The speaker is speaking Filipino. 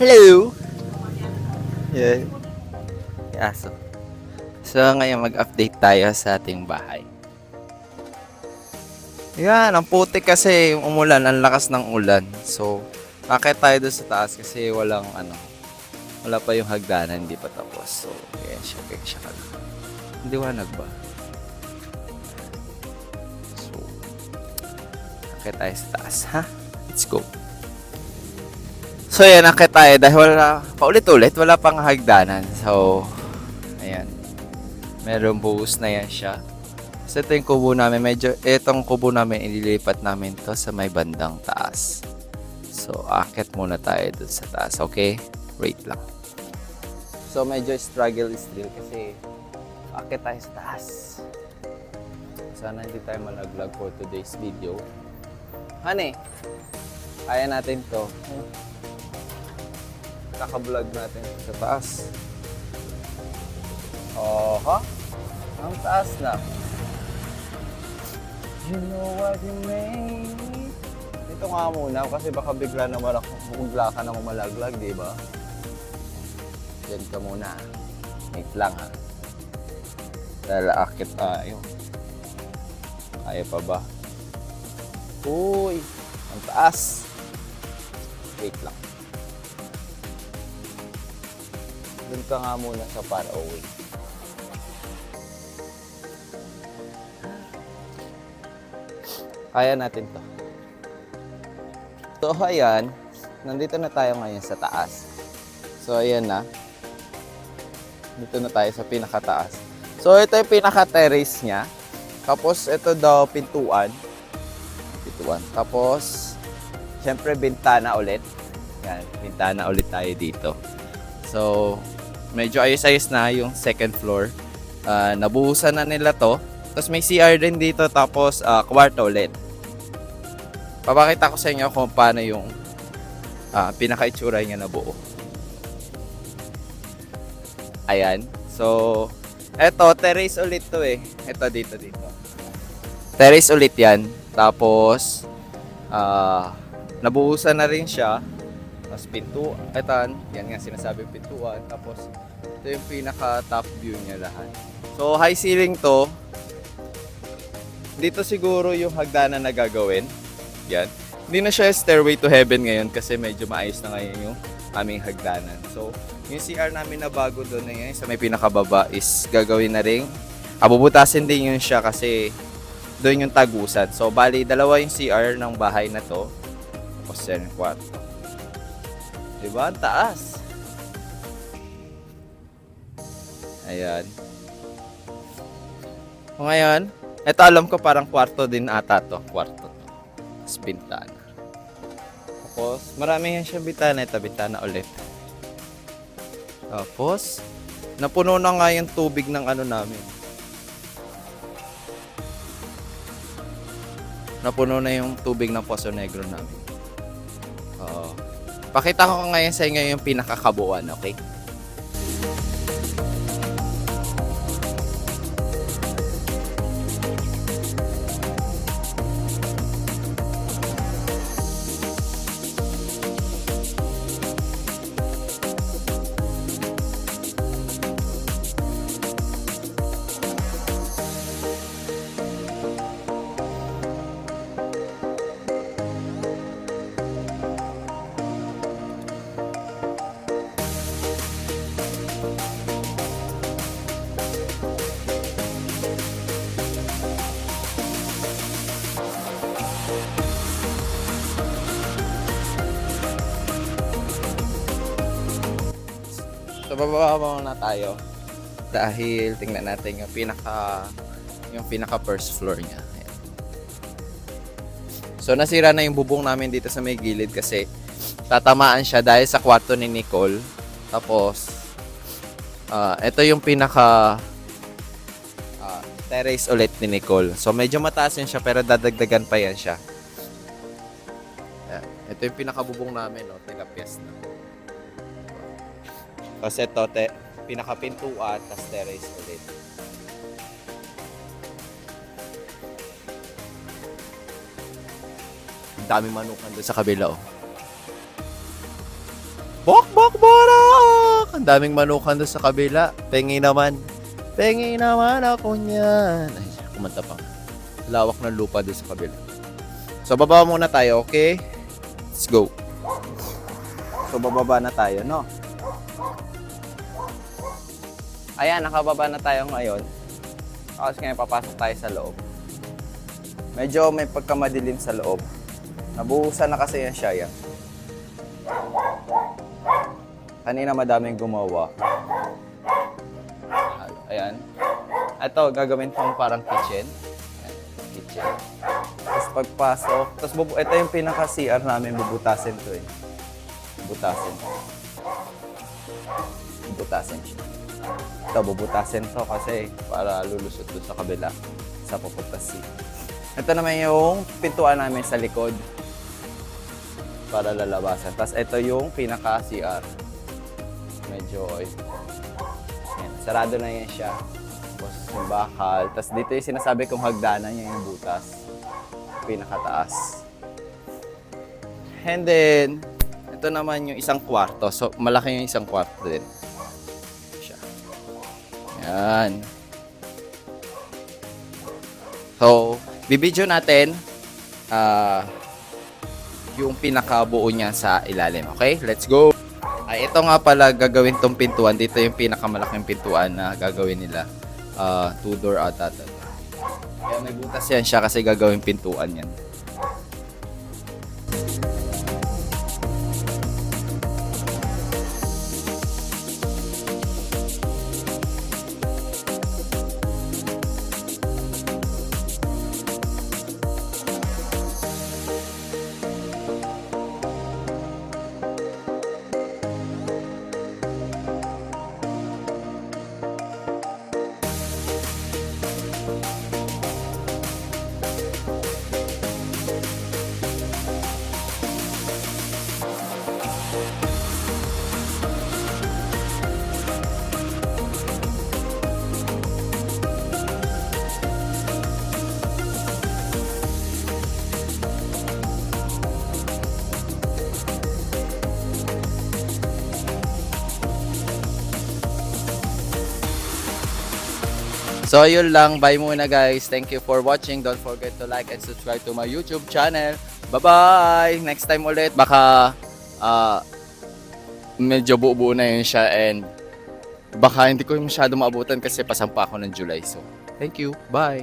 Hello! Yeah. Aso. So, ngayon mag-update tayo sa ating bahay. Yan, ang putik kasi umulan, ang lakas ng ulan. So, akit tayo doon sa taas kasi walang ano, wala pa yung hagdanan, hindi pa tapos. So, yan siya, kaya siya ka lang. Hindi wanag ba? So, akit tayo sa taas, ha? Let's go. So, yan, akit tayo dahil wala, paulit-ulit, wala pang hagdanan. So, ayan. Merong buhos na yan siya. So, ito yung kubo namin. Medyo, itong kubo namin, ililipat namin to sa may bandang taas. So, akit muna tayo dun sa taas, okay? Wait lang. So, medyo struggle still kasi akit tayo sa taas. Sana hindi tayo malaglag for today's video. Honey, kaya natin to. Kaka-vlog natin sa taas. Oh, ha? Ang taas na. You know what you made Ito nga muna kasi baka bigla ako, bigla ka na malaglag, di ba? Diyan ka muna. Wait lang ha. Dahil akit tayo. Kaya pa ba? Uy! Ang taas! Wait lang. Doon ka nga muna sa uwi. Kaya natin to. So, ayan. Nandito na tayo ngayon sa taas. So, ayan na. Dito na tayo sa pinakataas. So, ito yung pinaka-terrace niya. Tapos, ito daw pintuan. Pintuan. Tapos, syempre, bintana ulit. Yan, bintana ulit tayo dito. So, medyo ayos-ayos na yung second floor. Ah, nabuhusan na nila to. Tapos may CR din dito, tapos ah, kwarto ulit. Papakita ko sa inyo kung paano yung ah, pinaka-itsura niya na buo. Ayan. So, eto, terrace ulit to eh. Eto, dito, dito. Terrace ulit yan. Tapos, ah, nabuhusan na rin siya. Tapos pinto, etan, yan nga sinasabi pintuan. Tapos, ito yung pinaka top view niya lahat. So, high ceiling to. Dito siguro yung hagdanan na gagawin. Yan. Hindi na siya stairway to heaven ngayon kasi medyo maayos na ngayon yung aming hagdanan. So, yung CR namin na bago doon na ngayon sa may pinakababa is gagawin na rin. Abubutasin din yun siya kasi doon yung tagusan. So, bali, dalawa yung CR ng bahay na to. Tapos yan kwarto. Diba? Ang taas. Ayan. O ngayon, ito alam ko parang kwarto din ata to. Kwarto to. Tapos bintana. Tapos, marami yan siya bintana. Ito, bintana ulit. Tapos, napuno na nga yung tubig ng ano namin. Napuno na yung tubig ng Poso Negro namin. Oo. Pakita ko ngayon sa inyo yung pinakakabuuan, okay? Bababa muna tayo dahil tingnan natin yung pinaka yung pinaka first floor niya. So nasira na yung bubong namin dito sa may gilid kasi tatamaan siya dahil sa kwarto ni Nicole. Tapos ah ito yung pinaka ah, terrace ulit ni Nicole. So medyo mataas yun siya pero dadagdagan pa yan siya. Ayan. Ito yung pinakabubong namin, no? Tilapyas na. Kasi ito, te, pinakapintuan, tas terrace ulit. Ang daming manukan doon sa kabila, oh. Bok, bok, borak! Ang daming manukan doon sa kabila. Pengi naman. Pengi naman ako niyan. Ay, kumanta pa. Lawak ng lupa doon sa kabila. So, baba muna tayo, okay? Let's go. So, bababa na tayo, no? Ayan, nakababa na tayo ngayon. Tapos ngayon, papasok tayo sa loob. Medyo may pagkamadilim sa loob. Nabuhusan na kasi yan siya yan. Kanina madaming gumawa. Ayan. Ito, gagawin kong parang kitchen. Ayan, kitchen. Tapos pagpasok, tapos bubu- ito yung pinaka-CR namin, bubutasin to eh. Bubutasin. Bubutasin siya. Ito, bubutasin to kasi para lulusot doon sa kabila sa papunta C. Ito naman yung pintuan namin sa likod para lalabasan. Tapos ito yung pinaka-CR. Medyo, ay, yan, sarado na yan siya. Tapos yung bakal. Tapos dito yung sinasabi kong hagdanan yung butas. Pinakataas. And then, ito naman yung isang kwarto. So, malaki yung isang kwarto din. Yan. So, bibidyo natin ah yung pinakabuo niya sa ilalim. Okay? Let's go! Ay, ito nga pala gagawin tong pintuan. Dito yung pinakamalaking pintuan na gagawin nila. Ah, two door ata. to. Kaya may butas yan siya kasi gagawin pintuan yan. So, yun lang. Bye muna, guys. Thank you for watching. Don't forget to like and subscribe to my YouTube channel. Bye-bye! Next time ulit, baka ah, medyo buo-buo na yun siya and baka hindi ko masyado maabutan kasi pasampa ako ng July. So, thank you. Bye!